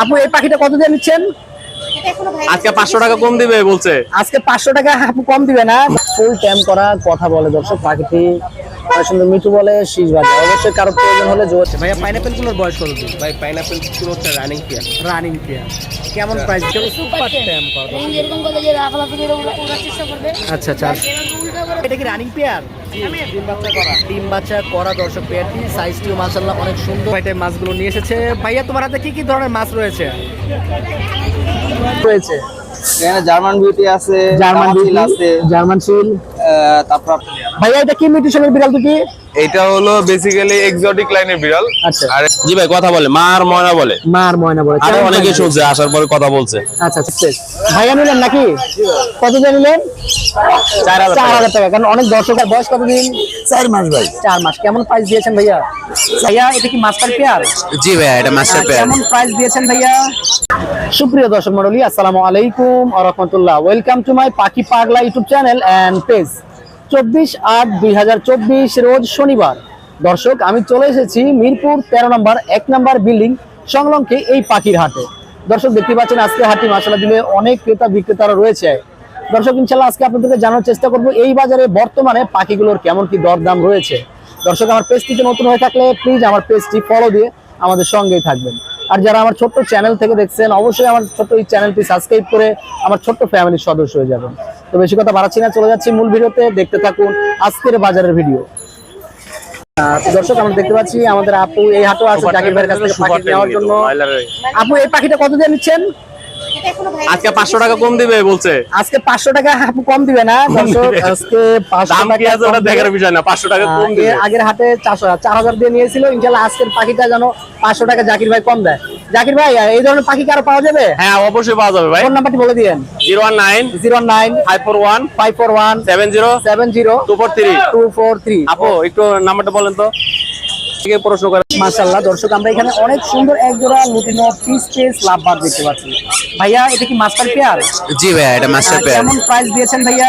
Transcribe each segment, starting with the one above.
আপু এই পাখিটা কত দিয়ে নিচ্ছেন? আজকে পাঁচশো টাকা কম দিবে বলছে। আজকে পাঁচশো টাকা আপু কম দিবে না। ফুল ট্যাম করা কথা বলে দর্শক পাখিটি সুন্দর মিঠু বলে শীষ বাজে অবশ্যই কারও প্রয়োজন হলে যোগাচ্ছে ভাইয়া পাইনাপেলগুলোর বয়স কত দিন? ভাই পাইনাপেলগুলো হচ্ছে রানিং পেয়ার রানিং পেয়ার কেমন প্রাইস সুপার ট্যাম করা? এরকম কথা যে রাখা লাগবে এরকম চেষ্টা করবে। আচ্ছা আচ্ছা। এটা কি রানিং পেয়ার ডিম বাচ্চা করা। ডিম বাচ্চা করা দর্শক পেয়ারটি সাইজটিও মাসাল্লাহ অনেক সুন্দর। ভাইটাই মাছগুলো নিয়ে এসেছে। ভাইয়া তোমার হাতে কি কি ধরনের মাছ রয়েছে? রয়েছে। জার্মান বিউটি আছে জার্মান আছে জার্মান সিল তারপর ভাইয়া এটা কি মিউটেশনের বিড়াল দুটি এটা হলো বেসিক্যালি এক্সোটিক লাইনের বিড়াল। আচ্ছা। আর জি ভাই কথা বলে মা আর ময়না বলে। মার ময়না বলে আরও অনেকে শুনছে আসার পরে কথা বলছে। আচ্ছা আচ্ছা। ভাইয়া নিলেন নাকি? কত দিয়ে নিলেন? চার টাকা। কারণ অনেক দর্শকের বয়স কতদিন? চার মাস ভাই। চার মাস। কেমন প্রাইস দিয়েছেন ভাইয়া? ভাইয়া এটা কি মাস্টার পেয়ার জি ভাইয়া এটা মাস্টার পেয়ার কেমন প্রাইস দিয়েছেন ভাইয়া? সুপ্রিয় দর্শক মন্ডলী আসসালামু আলাইকুম আ রহমতুল্লাহ। ওয়েলকাম টু মাই পাখি পাগলা ইউটিউব চ্যানেল অ্যান্ড পেজ চব্বিশ আট দুই রোজ শনিবার। দর্শক, আমি চলে এসেছি মিরপুর তেরো নম্বর, এক নম্বর বিল্ডিং সংলগ্নকে এই পাখির হাটে। দর্শক, দেখতে পাচ্ছেন আজকে হাটটি মাসালা দিলে অনেক ক্রেতা বিক্রেতারা রয়েছে। দর্শক ইনশাল্লাহ আজকে আপনাদেরকে জানার চেষ্টা করব এই বাজারে বর্তমানে পাখিগুলোর কেমন কি দরদাম রয়েছে। দর্শক, আমার পেজটিতে নতুন হয়ে থাকলে প্লিজ আমার পেজটি ফলো দিয়ে আমাদের সঙ্গেই থাকবেন। আর যারা আমার ছোট্ট চ্যানেল থেকে দেখছেন, অবশ্যই আমার ছোট্ট এই চ্যানেলটি সাবস্ক্রাইব করে আমার ছোট্ট ফ্যামিলির সদস্য হয়ে যাবেন। তো বেশি কথা বাড়াচ্ছি না চলে যাচ্ছি মূল ভিডিওতে। দেখতে থাকুন আজকের বাজারের ভিডিও। দর্শক আমরা দেখতে পাচ্ছি আমাদের আপু এই হাটও আছে জাকির ভাইয়ের কাছ থেকে পাখি নেওয়ার জন্য। আপু এই পাখিটা কত দিয়ে নিচ্ছেন? আজকে পাঁচশো টাকা কম দিবে বলছে। আজকে পাঁচশো টাকা আপু কম দিবে না আজকে দেখার বিষয় না পাঁচশো টাকা কম দিবে। আগের হাটে চারশো চার হাজার দিয়ে নিয়েছিল ইনশাল্লাহ আজকের পাখিটা যেন পাঁচশো টাকা জাকির ভাই কম দেয়। জাকির ভাই এই ধরনের পাখি কারও পাওয়া যাবে? হ্যাঁ অবশ্যই পাওয়া যাবে ভাই। ফোন নাম্বারটি বলে দিন zero one nine zero nine five four one five four one seven zero seven zero two four three. Two four three. আপু একটু নাম্বারটা বলেন তো। থেকে প্রশ্ন করে মাশাল্লাহ দর্শক আমরা এখানে অনেক সুন্দর এক জোড়া লুটিনো পিস পিস লাভবার দেখতে পাচ্ছি। ভাইয়া এটা কি মাস্টার পেয়ার জি ভাইয়া এটা মাস্টার পেয়ার কেমন প্রাইস দিয়েছেন ভাইয়া?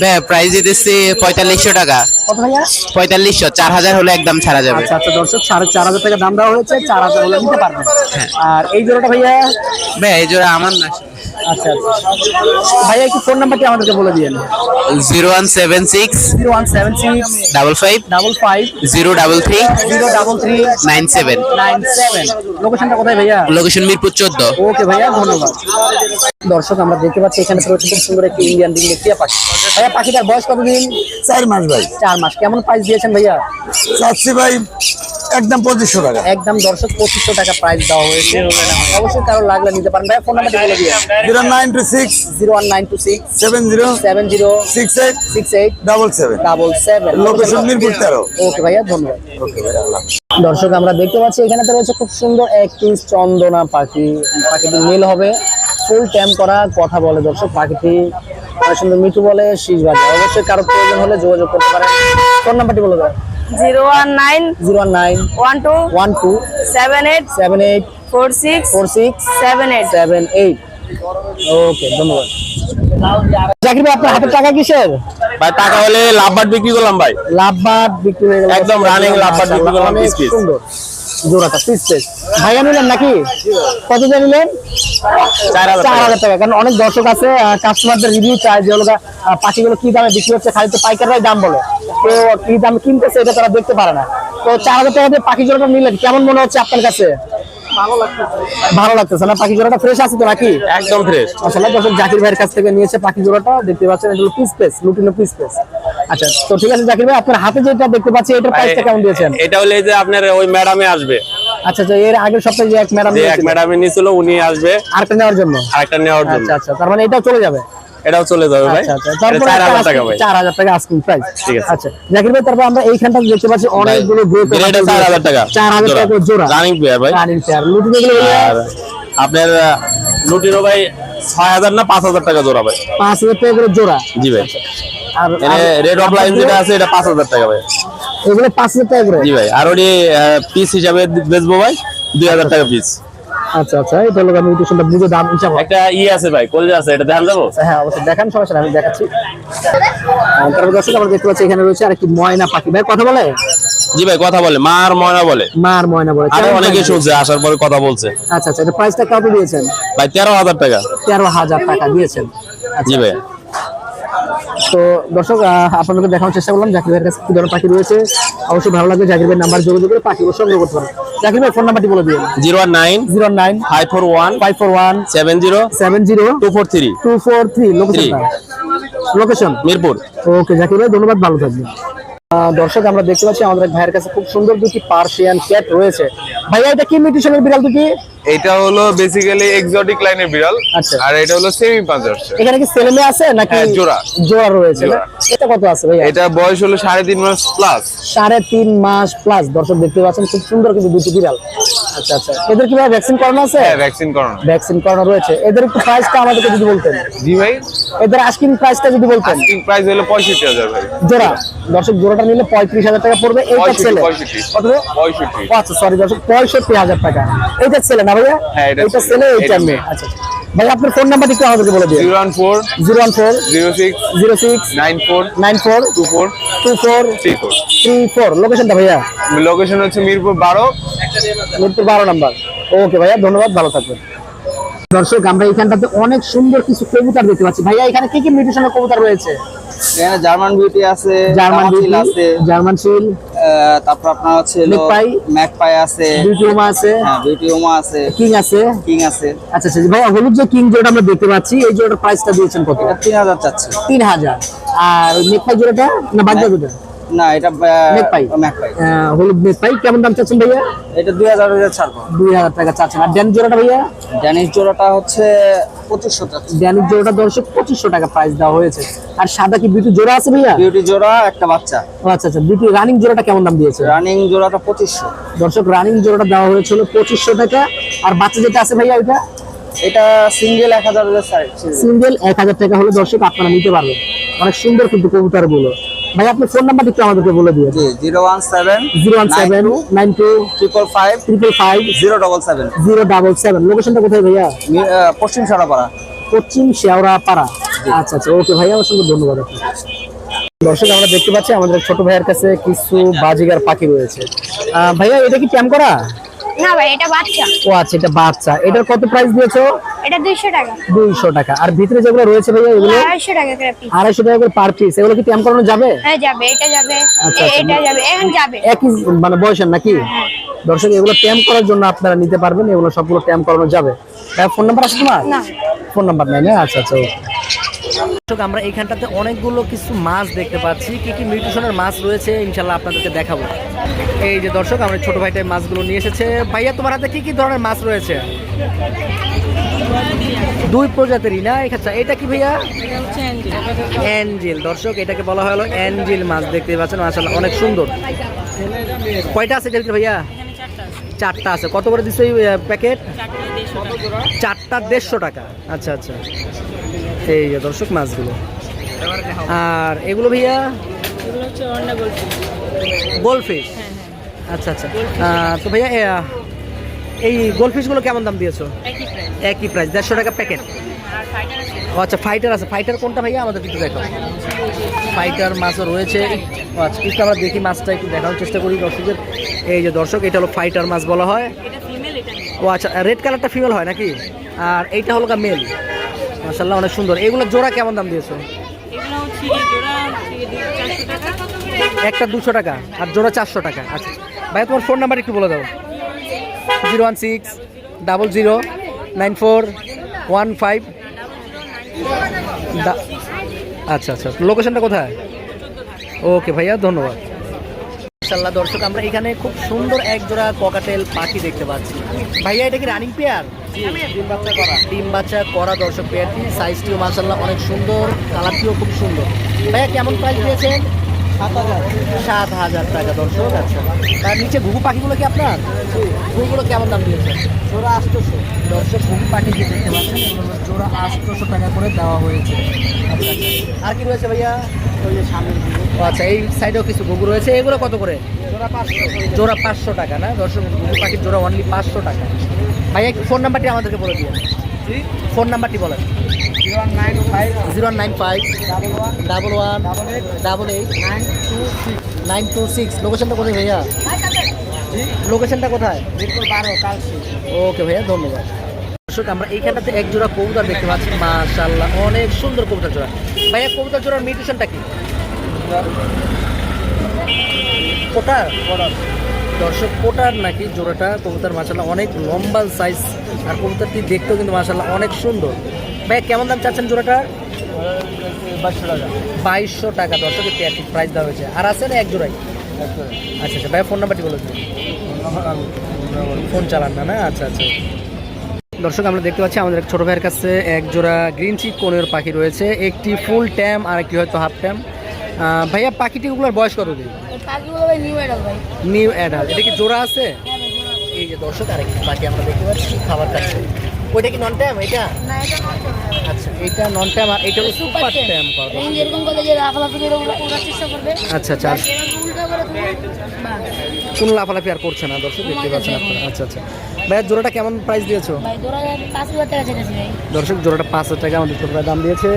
ভাইয়া প্রাইস দিতেছি পঁয়তাল্লিশশো টাকা। কত ভাইয়া? পঁয়তাল্লিশশো চার হাজার হলে একদম ছাড়া যাবে। আচ্ছা আচ্ছা দর্শক টাকা দাম দেওয়া হয়েছে চার হাজার হলে নিতে পারবেন। হ্যাঁ। আর এই জোড়াটা ভাইয়া? ভাইয়া এই জোড়া আমার না। আচ্ছা আচ্ছা। ভাইয়া একটু ফোন নাম্বারটি আমাদেরকে বলে দিয়েন। Zero one seven six zero one seven six double five double five zero double three zero double three nine seven nine seven লোকেশনটা কোথায় ভাইয়া? লোকেশন মিরপুর চোদ্দ। ওকে ভাইয়া ধন্যবাদ। দর্শক আমরা দেখতে পাচ্ছি এখানে রয়েছে খুব সুন্দর একটি ইন্ডিয়ান ডিম টিয়া পাখি ভাইয়া পাখিটার বয়স কতদিন? চার মাস ভাই। চার মাস। কেমন প্রাইস দিয়েছেন ভাইয়া? চাচ্ছি ভাই একদম পঁচিশশো টাকা। একদম দর্শক পঁচিশশো টাকা প্রাইস দেওয়া হয়েছে। অবশ্যই কারও লাগলে নিতে পারেন। ভাইয়া ফোন নাম্বারটি বলে দিয়ে zero nine two six zero one nine two six seven zero seven zero six eight six eight double seven. Double seven location Mirpur তেরো। ওকে ভাইয়া ধন্যবাদ। ওকে ভাই আল্লাহ দর্শক আমরা দেখতে পাচ্ছি এখানে তো রয়েছে খুব সুন্দর একটি চন্দনা পাখি। পাখিটি নীল হবে ফুল ট্যাম করা কথা বলে দর্শক। পাখিটি অনেক সুন্দর মিঠু বলে শীষ বাজে অবশ্যই কারও প্রয়োজন হলে যোগাযোগ করতে পারেন। ফোন নাম্বারটি বলে দেয় zero one nine zero one nine one two one two seven eight seven eight four six four six seven eight seven eight okay ধন্যবাদ। জাকির ভাই আপনার হাতের টাকা কিসের? ভাই টাকা হলে লাভবার বিক্রি করলাম ভাই। বিক্রি হয়ে গেল। একদম বিক্রি করলাম piece। সুন্দর। জোড়াটা পিস পিস ভাইয়া নিলেন নাকি? কত দিয়ে নিলেন? চার হাজার টাকা। কারণ অনেক দর্শক আছে কাস্টমারদের রিভিউ চায় যে হলো পাখিগুলো কি দামে বিক্রি হচ্ছে? খালি তো পাইকাররাই দাম বলে। তো কি দামে কিনতেছে এটা তারা দেখতে পারে না। তো চার হাজার টাকা দিয়ে পাখি জোড়াটা নিলেন কেমন মনে হচ্ছে আপনার কাছে? ভালো লাগতেছে। না? পাখি জোড়াটা ফ্রেশ আছে তো নাকি? একদম ফ্রেশ আসলে দর্শক জাকির ভাইয়ের কাছ থেকে নিয়েছে পাখি জোড়াটা দেখতে পাচ্ছেন এগুলো peach face lutino peach face আচ্ছা তো ঠিক আছে জাকির ভাই আপনার হাতে যেটা দেখতে পাচ্ছি এটার প্রাইসটা কেমন দিয়েছেন? এটা হলে এই যে আপনার ওই ম্যাডামে আসবে। আচ্ছা আচ্ছা এর আগের সপ্তাহে যে এক ম্যাডাম যে এক ম্যাডামে নিয়েছিল উনি আসবে। আরেকটা নেওয়ার জন্য? আরেকটা নেওয়ার জন্য। আচ্ছা আচ্ছা তার মানে এটাও চলে যাবে? এটাও চলে যাবে ভাই। আচ্ছা আচ্ছা। চার হাজার টাকা ভাই। চার হাজার টাকা আস্কিং প্রাইস ঠিক আছে। আচ্ছা জাকির ভাই তারপর আমরা এইখানটা দেখতে পাচ্ছি অনেকগুলো গ্রুপ এটা চার হাজার টাকা। চার হাজার টাকা জোড়া। রানিং প্লেয়ার ভাই। রানিং পেয়ার লুটিনো গুলো আর আপনার লুটিনো ভাই ছয় হাজার না পাঁচ হাজার টাকা জোড়া ভাই। পাঁচ হাজার টাকা করে জোড়া। জি ভাই। আর এনে রেড অফ লাইন যেটা আছে এটা পাঁচ হাজার টাকা ভাই। এগুলো পাঁচ হাজার টাকা করে? জি ভাই। আর ওটি পিস হিসাবে বেচবো ভাই দুই হাজার টাকা পিস আচ্ছা আচ্ছা এটা হলো আমি মিউটেশনটা বুঝে দাম হিসাব একটা ই আছে ভাই কলজা আছে এটা দেখান যাব? হ্যাঁ অবশ্যই দেখান সমস্যা আমি দেখাচ্ছি। তারপর দর্শক আমরা দেখতে পাচ্ছি এখানে রয়েছে আরেকটি ময়না পাখি। ভাই কথা বলে? জি ভাই কথা বলে মা আর ময়না বলে। মার ময়না বলে আরও অনেকে শুনছে আসার পরে কথা বলছে। আচ্ছা আচ্ছা এটা প্রাইসটা কত দিয়েছেন? ভাই তেরো হাজার টাকা। তেরো হাজার টাকা দিয়েছেন। জি ভাই। তো দর্শক আপনাদেরকে দেখানোর চেষ্টা করলাম জাকির ভাইয়ের কাছে কি ধরনের পাখি রয়েছে। অবশ্যই ভালো লাগবে জাকির ভাই নাম্বার যোগাযোগ করে পাখিগুলো সংগ্রহ করতে পারেন জাকির ভাই ফোন নাম্বারটি বলে দিন zero nine zero nine five four one five four one seven zero seven zero two four three two four three location location Mirpur. Okay Zakir ভাই ধন্যবাদ ভালো থাকবেন। দর্শক আমরা দেখতে পাচ্ছি আমাদের ভাইয়ের কাছে খুব সুন্দর দুটি পার্সিয়ান ক্যাট রয়েছে। ভাইয়া এটা কি মিউটেশনের বিড়াল দুটি? এটা হলো বেসিক্যালি এক্সোটিক লাইনের বিড়াল আচ্ছা। আর এটা হলো সেমি পাঞ্জার এখানে কি ছেলে মেয়ে আছে নাকি হ্যাঁ, জোড়া। জোড়া রয়েছে? এটা কত আছে ভাইয়া? এটা বয়স হলো সাড়ে তিন মাস প্লাস সাড়ে তিন মাস প্লাস দর্শক দেখতে পাচ্ছেন খুব সুন্দর কিন্তু দুটি বিড়াল। আচ্ছা আচ্ছা। এদের কি ভাই ভ্যাকসিন করানো আছে? হ্যাঁ ভ্যাকসিন করানো ভ্যাকসিন করানো রয়েছে। এদের একটু প্রাইসটা আমাদেরকে যদি বলতেন। জি ভাই। এদের আস্কিং প্রাইসটা যদি বলতেন। আস্কিং প্রাইস হলো পঁয়ষট্টি হাজার ভাই। জোড়া। দর্শক জোড়াটা নিলে পঁয়ত্রিশ হাজার টাকা পড়বে। এইটা ছেলে। পঁয়ষট্টি। কত পঁয়ষট্টি। ও আচ্ছা সরি দর্শক পঁয়ষট্টি হাজার টাকা। এইটা ছেলে না ভাইয়া? হ্যাঁ, এটা ছেলে, এইটা মেয়ে। মেয়ে। আচ্ছা আচ্ছা। ভাই আপনার ফোন নাম্বারটি একটু আমাদেরকে বলে দিন। Zero one four zero one four zero six zero six nine four nine four two four two four three four. Three four. লোকেশনটা ভাইয়া? লোকেশন হচ্ছে মিরপুর বারো। মিরপুর বারো নাম্বার। ওকে ভাইয়া ধন্যবাদ ভালো থাকবেন। দর্শক আমরা এখানটাতে অনেক সুন্দর কিছু কবুতর দেখতে পাচ্ছি। ভাইয়া এখানে কি কি মিউটেশনের কবুতর রয়েছে? এখানে জার্মান বিউটি আছে জার্মান বিউটি আছে। জার্মান শিল। তারপর আপনার হচ্ছে Magpie? ম্যাকপাই আছে বিউটিওমা আছে? হ্যাঁ বিউটিওমা আছে। কিং আছে? কিং আছে। আচ্ছা আচ্ছা ভাই হলুদ যে কিং যেটা আমরা দেখতে পাচ্ছি এই জোড়ার প্রাইসটা দিয়েছেন কত? এটা তিন হাজার চাচ্ছে। তিন হাজার। আর ম্যাকপাই জোড়াটা না বাদ জোড়া না এটা হলুদ কেমন দাম চাচ্ছেন ভাইয়া? এটা ছাড়বো। টাকা চাচ্ছেন। আর জোড়াটা ভাইয়া? ড্যানিশ জোড়াটা হচ্ছে জোড়াটা দর্শক পঁচিশশো টাকা প্রাইস দেওয়া হয়েছে। আর সাদা কি বিউটি জোড়া আছে ভাইয়া? বিউটি জোড়া একটা বাচ্চা। আচ্ছা আচ্ছা। বিউটি রানিং জোড়াটা কেমন দাম দিয়েছে? রানিং জোড়াটা পঁচিশশো। দর্শক রানিং জোড়াটা দেওয়া হয়েছিল পঁচিশশো টাকা। আর বাচ্চা যেটা আছে ভাইয়া ওইটা? এটা সিঙ্গেল এক হাজার হাজার সিঙ্গেল এক হাজার টাকা হলে দর্শক আপনারা নিতে পারবেন। অনেক সুন্দর কিন্তু কবুতরগুলো ভাই আপনার ফোন নাম্বার একটু আমাদেরকে বলে দিয়ে zero one seven zero one seven nine two triple five triple five zero double seven. Zero double seven. লোকেশনটা কোথায় ভাইয়া? পশ্চিম সারাপাড়া পশ্চিম শেওড়া পাড়া আচ্ছা আচ্ছা ওকে ভাইয়া অসংখ্য ধন্যবাদ দর্শক আমরা দেখতে পাচ্ছি আমাদের ছোট ভাইয়ের কাছে কিছু বাজিগার পাখি রয়েছে। ভাইয়া এটা কি ক্যাম্প করা? না ভাই এটা বাচ্চা। ও আচ্ছা এটা বাচ্চা। এটার কত প্রাইস দিয়েছ? এটা দুইশো টাকা। দুইশো টাকা। আর ভিতরে যেগুলো রয়েছে ভাইয়া এগুলো? আড়াইশো টাকা করে পিস আড়াইশো টাকা করে পার পিস এগুলো কি ক্যাম্প করানো যাবে? হ্যাঁ যাবে এটা যাবে। আচ্ছা, আচ্ছা। এটা যাবে এখন যাবে। একই মানে বয়সের নাকি? দর্শক এগুলো ট্যাম্প করার জন্য আপনারা নিতে পারবেন এগুলো সবগুলো ট্যাম্প করানো যাবে। ফোন নাম্বার আছে তোমার? না। ফোন নাম্বার নাই না? আচ্ছা আচ্ছা দর্শক আমরা এইখানটাতে অনেকগুলো কিছু মাছ দেখতে পাচ্ছি। কি কি মিউটেশনের মাছ রয়েছে ইনশাল্লাহ আপনাদেরকে দেখাবো। এই যে দর্শক আমরা ছোট ভাইটাই মাছগুলো নিয়ে এসেছে। ভাইয়া তোমার হাতে কি কি ধরনের মাছ রয়েছে? দুই প্রজাতিরই না? আচ্ছা এটা কি ভাইয়া? অ্যাঞ্জেল। দর্শক এটাকে বলা হলো অ্যাঞ্জেল মাছ দেখতে পাচ্ছেন মাশাআল্লাহ অনেক সুন্দর। কয়টা আছে ভিতরে ভাইয়া? চারটা আছে। কত করে দিচ্ছে প্যাকেট? চারটা দেড়শো টাকা। আচ্ছা আচ্ছা। এই যে দর্শক মাছগুলো। আর এগুলো ভাইয়া? গোলফিশ। আচ্ছা আচ্ছা। তো ভাইয়া এই গোলফিশগুলো কেমন দাম দিয়েছ? একই প্রাইস দেড়শো টাকা প্যাকেট ও আচ্ছা ফাইটার আছে। ফাইটার কোনটা ভাইয়া? আমাদের একটু দেখো ফাইটার মাছও রয়েছে। আচ্ছা একটু আমরা দেখি মাছটা একটু দেখানোর চেষ্টা করি দর্শকদের। এই যে দর্শক এটা হলো ফাইটার মাছ বলা হয়। ও আচ্ছা রেড কালারটা ফিমেল হয় নাকি? আর এইটা হলো মেল মাসাল্লাহ অনেক সুন্দর। এগুলো জোড়া কেমন দাম দিয়েছ? একটা দুশো টাকা আর জোড়া চারশো টাকা। আচ্ছা ভাই তোমার ফোন নাম্বার একটু বলে দাও। Zero one six double zero nine four one five. আচ্ছা আচ্ছা লোকেশনটা কোথায়? ওকে ভাইয়া ধন্যবাদ। ইনশাল্লাহ দর্শক আমরা এখানে খুব সুন্দর এক জোড়া ককাটেল পাখি দেখতে পাচ্ছি। ভাইয়া এটা কি রানিং পেয়ার ডিম বাচ্চা করা। দর্শক পেয়ারটি সাইজটিও মাসাল্লাহ অনেক সুন্দর কালারটিও খুব সুন্দর। ভাইয়া কেমন প্রাইস দিয়েছেন সাত হাজার। টাকা দর্শক আচ্ছা। তার নিচে ঘুঘু পাখিগুলো কি আপনার? ঘুঘুগুলো কেমন দাম দিয়েছেন জোড়া আটশোশো। দর্শক ঘুঘু পাখি যে দেখতে পাচ্ছেন জোড়া আটশোশো টাকা করে দেওয়া হয়েছে। আচ্ছা, আচ্ছা। আর কি রয়েছে ভাইয়া? ওই যে সামনের ও আচ্ছা এই সাইডেও কিছু ঘুঘু রয়েছে এগুলো কত করে? জোড়া পাঁচশো। টাকা না? দর্শক ঘুঘু পাখির জোড়া অনলি পাঁচশো টাকা। ভাইয়া ফোন নাম্বারটি আমাদেরকে বলে দিন ফোন নাম্বারটি বলেন। Zero nine five. Zero nine five double one double eight nine two six লোকেশনটা কোথায় ভাইয়া? লোকেশনটা কোথায়? ওকে ভাইয়া ধন্যবাদ। দর্শক আমরা এইখানটাতে এক জোড়া কবুতর দেখতে পাচ্ছি। মাশাল্লাহ অনেক সুন্দর কবুতর জোড়া। ভাইয়া কবুতর জোড়ার মিউটেশনটা কি? কোটার দর্শক কোটার নাকি জোড়াটা? কবুতর মাশাল্লাহ অনেক লম্বা সাইজ আর কবুতরটি দেখতেও কিন্তু মাশাল্লাহ অনেক সুন্দর। ভাই, কেমন দাম চাচ্ছেন জোড়াটা? বাইশশো টাকা। দর্শক পেয়ারটি প্রাইস দেওয়া হয়েছে। আর আছে না এক জোড়াই? আচ্ছা আচ্ছা। ভাই ফোন নাম্বারটি বলে ফোন চালান না না? আচ্ছা আচ্ছা। দর্শক, আমরা দেখতে পাচ্ছি আমাদের ছোট ভাইয়ের কাছে এক জোড়া গ্রিন চিক কোনের পাখি রয়েছে। একটি ফুল ট্যাম আর একটি হয়তো হাফ ট্যাম ভাইয়া পাখিটিগুলোর বয়স কত দিন? নিউ অ্যাডাল্ট এটা কি জোড়া আছে? এই যে দর্শক আরেকটি পাখি আমরা দেখতে পাচ্ছি খাবার খাচ্ছে ওইটা কি নন ট্যাম এটা আচ্ছা এটা নন ট্যাম আর এটা হলো সুপার ট্যাম এই যেরকম করে যে লাফালাফি করে ওগুলো চেষ্টা করবে। আচ্ছা আচ্ছা বাস। কোনো লাফালাফি আর করছে না দর্শক দেখতে পাচ্ছেন আপনারা। আচ্ছা আচ্ছা। ভাইয়া জোড়াটা কেমন প্রাইস দিয়েছ? দর্শক জোড়াটা পাঁচ হাজার টাকা আমাদের ছোট দাম দিয়েছে।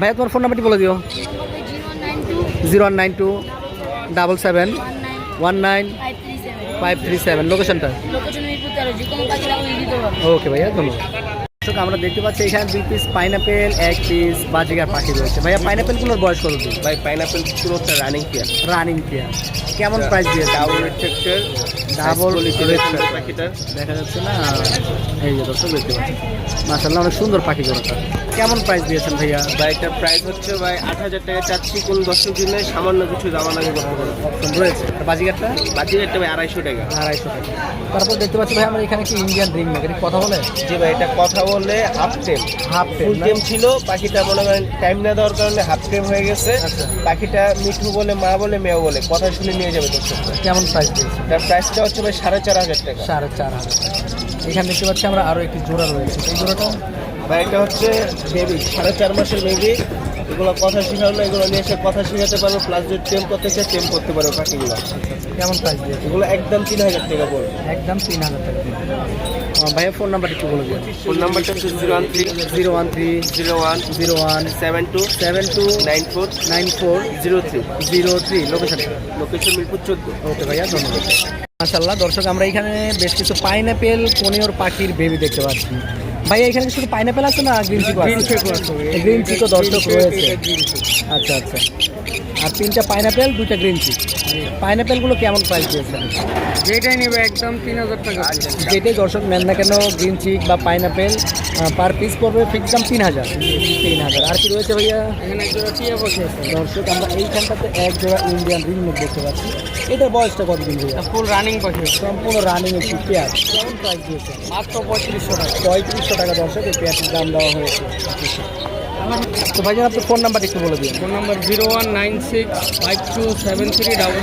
ভাইয়া তোমার ফোন নাম্বারটি বলে দিও। Zero one nine two double seven one nine five three seven লোকেশনটা? ওকে ভাইয়া ধন্যবাদ। আমরা দেখতে পাচ্ছি এখানে দুই পিস পাইনাপেল এক পিস বাজিকার পাখি রয়েছে। ভাইয়া পাইনাপেলগুলোর বয়স কত দিন? ভাই পাইনাপেল পুরোটা রানিং পেয়ার রানিং পেয়ার কেমন প্রাইস দিয়ে ডাবল ফ্যাক্টর ডাবল পাখিটার। দেখা যাচ্ছে না? এই যে দর্শক দেখতে পাচ্ছি মাসাল্লাহ অনেক সুন্দর পাখি জোড়াটা কেমন প্রাইস দিয়েছেন ভাইয়া? ভাই এটার প্রাইস হচ্ছে ভাই আট হাজার টাকা চাচ্ছি কোন দর্শক দিনে সামান্য কিছু দাম লাগে করতে পারব। অপশন রয়েছে। আর বাজিকারটা বাকি ভাই আড়াইশো টাকা। আড়াইশো টাকা। তারপর দেখতে পাচ্ছি ভাই আমরা এখানে কি ইন্ডিয়ান রিং এটা কথা বলে জি ভাই এটা কথা বললে হাফ টেম হাফ ফুল টেম ছিল পাখিটা মনে করেন টাইম না দেওয়ার কারণে হাফ টেম হয়ে গেছে। আচ্ছা। পাখিটা মিঠু বলে মা বলে মেয়ে বলে কথা শুনে নিয়ে যাবে দর্শক। কেমন প্রাইস দিয়েছে? তার প্রাইসটা হচ্ছে ভাই সাড়ে চার হাজার টাকা। সাড়ে চার হাজার টাকা। এখানে দেখতে পাচ্ছি আমরা আরও একটি জোড়া রয়েছে। এই জোড়াটা? ভাই এটা হচ্ছে বেবি সাড়ে চার মাসের বেবি এগুলো কথা শেখানো না এগুলো নিয়ে এসে কথা শেখাতে পারবে প্লাস যদি টেম করতে চায় টেম করতে পারবে পাখিগুলো। কেমন প্রাইস এগুলো একদম তিন হাজার টাকা পড়বে একদম তিন হাজার টাকা। ভাইয়ের ফোন নাম্বার একটু বলে দিন ফোন নাম্বারটা হচ্ছে zero one three zero one three zero one zero one seven two seven two nine four nine four zero three zero three location location Mirpur চোদ্দ। ওকে ভাইয়া ধন্যবাদ। মাশাল্লাহ দর্শক আমরা এখানে বেশ কিছু পাইনাপেল পনিয়র পাখির বেবি দেখতে পাচ্ছি। ভাইয়া এখানে শুধু পাইনাপেল আছে না green cheek cheek green cheek দর্শক রয়েছে। আচ্ছা আচ্ছা। আর তিনটা পাইনাপেল দুইটা গ্রিন চিক পাইনাপেলগুলো কেমন প্রাইস দিয়েছে? যেটাই নেবে একদম তিন হাজার টাকা। যেটাই দর্শক নেন না কেন গ্রিন চিক বা পাইনাপেল পার পিস পড়বে ফিক্স দাম তিন হাজার। তিন হাজার। আর কি রয়েছে ভাইয়া? এখানে একজোড়া টিয়া পাখি আছে। দর্শক আমরা এইখানটাতে এক জোড়া ইন্ডিয়ান রিং মুখ দেখতে পাচ্ছি। এটার বয়সটা কতদিন ভাইয়া? ফুল রানিং পাখি সম্পূর্ণ রানিং একটি পেয়ার কেমন প্রাইস দিয়েছে? মাত্র পঁয়ত্রিশশো টাকা। পঁয়ত্রিশশো টাকা দর্শক এই পেয়ারটির দাম দেওয়া হয়েছে। তো ভাইজান আপনার ফোন নাম্বার একটু বলে দিন। Phone number zero one nine six five two seven three double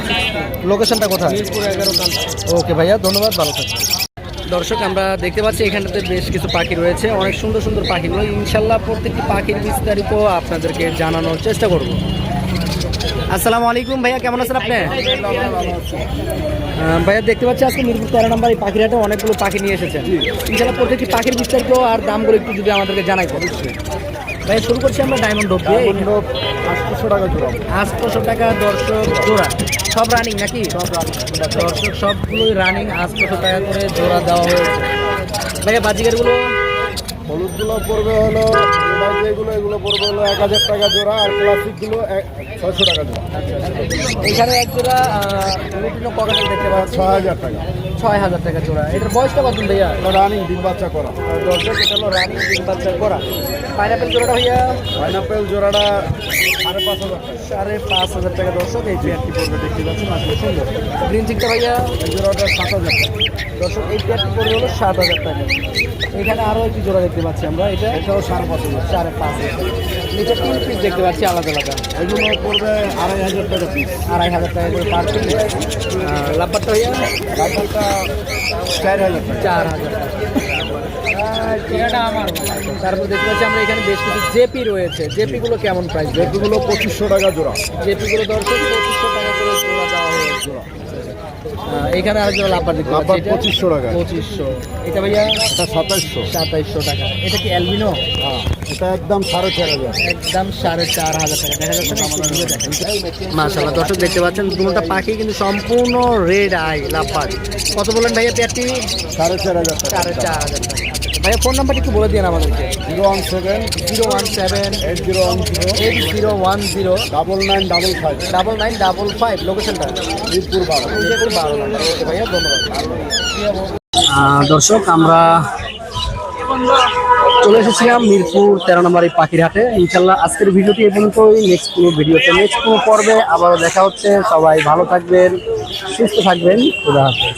লোকেশনটা কোথায়? মিরপুর এগারো ওকে ভাইয়া ধন্যবাদ ভালো থাকবেন। দর্শক আমরা দেখতে পাচ্ছি এখানটাতে বেশ কিছু পাখি রয়েছে। অনেক সুন্দর সুন্দর পাখিগুলো ইনশাল্লাহ প্রত্যেকটি পাখির বিস্তারিত আপনাদেরকে জানানোর চেষ্টা করব। আসসালামু আলাইকুম ভাইয়া কেমন আছেন আপনি? ভাইয়া দেখতে পাচ্ছি আজকে মিরপুর তেরো নম্বর এই পাখির হাটে অনেকগুলো পাখি নিয়ে এসেছেন। ইনশাল্লাহ প্রত্যেকটি পাখির বিস্তারিত আর দামগুলো একটু যদি আমাদেরকে জানাই অবশ্যই। ভাইয়া শুরু করছি আমরা ডায়মন্ড ডোপ দিয়ে। আটশোশো টাকা জোড়া। আটশোশো টাকা দর্শক জোড়া। সব রানিং নাকি? সব দর্শক সবগুলোই রানিং আটশোশো টাকা করে জোড়া দেওয়া হয়েছে। ভাইয়া বাজিগারগুলো? হলুদগুলো পড়বে হলো যেগুলো এগুলো পড়বে হলো এক হাজার টাকা জোড়া আর ক্লাসিকগুলো ছয়শো টাকা জোড়া। এখানে এক জোড়া রুটিনো ককাটেল দেখতে পাচ্ছি। ছয় হাজার টাকা। ছয় হাজার টাকা জোড়া। এটার বয়সটা কত ভাইয়া? রানিং ডিম বাচ্চা করা। আর দর্শক এটা হলো রানিং বাচ্চা করা। পাইনাপেল জোড়াটা ভাইয়া? পাইনাপেল জোড়াটা সাড়ে পাঁচ হাজার টাকা। সাড়ে পাঁচ হাজার টাকা দর্শক এই চেয়ারটি পড়বে দেখতে পাচ্ছেন আসলে সুন্দর। গ্রিন চিকটা ভাইয়া এই জোড়াটা সাত হাজার টাকা। দর্শক এই চেয়ারটি পড়বে হলো সাত হাজার টাকা। এখানে আরও একটি জোড়া দেখতে পাচ্ছি আমরা এটা এটাও সাড়ে পাঁচ হাজার সাড়ে পাঁচ নিচে তিন পিস দেখতে পাচ্ছি আলাদা আলাদা। এগুলো পড়বে আড়াই হাজার টাকা পিস আড়াই হাজার টাকা করে পার পিস লাভবারটা হইয়া কাপড়টা চার হাজার চার হাজার টাকা। তারপর দেখতে পাচ্ছি আমরা এখানে বেশ কিছু জেপি রয়েছে। জেপি গুলো কেমন প্রাইস এগুলো পঁচিশশো টাকা জোড়া। জেপি গুলো দর্শক পঁচিশশো টাকা করে জোড়া দেওয়া হয়েছে। এখানে আর জোড়া লাভবার দেখতে পাচ্ছি? 2500 টাকা। পঁচিশশো। এটা ভাইয়া? এটা সাতাইশশো। সাতাইশশো টাকা। এটা কি অ্যালবিনো? হ্যাঁ এটা একদম সাড়ে চার হাজার। একদম সাড়ে চার হাজার টাকা। দেখা যাচ্ছে মাশাআল্লাহ দর্শক দেখতে পাচ্ছেন দুটোটা পাখি কিন্তু সম্পূর্ণ রেড আই লাভবার্ড কত বলেন ভাইয়া পেয়ারটি? সাড়ে চার হাজার সাড়ে চার হাজার টাকা। ভাইয়া ফোন নাম্বারটি একটু বলে দিন আমাদেরকে। Zero one seven zero one seven eight zero one zero eight zero one zero double nine double five double nine double five লোকেশনটা মিরপুর বারো। মিরপুর বারো নম্বর ওকে ভাইয়া ধন্যবাদ। দর্শক আমরা চলে এসেছিলাম মিরপুর তেরো নম্বর এই পাখির হাটে ইনশাল্লাহ আজকের ভিডিওটি এই পর্যন্তই। নেক্সট কোনো ভিডিওতে নেক্সট কোনো পর্বে আবারও দেখা হচ্ছে। সবাই ভালো থাকবেন সুস্থ থাকবেন। খুদা হাফেজ।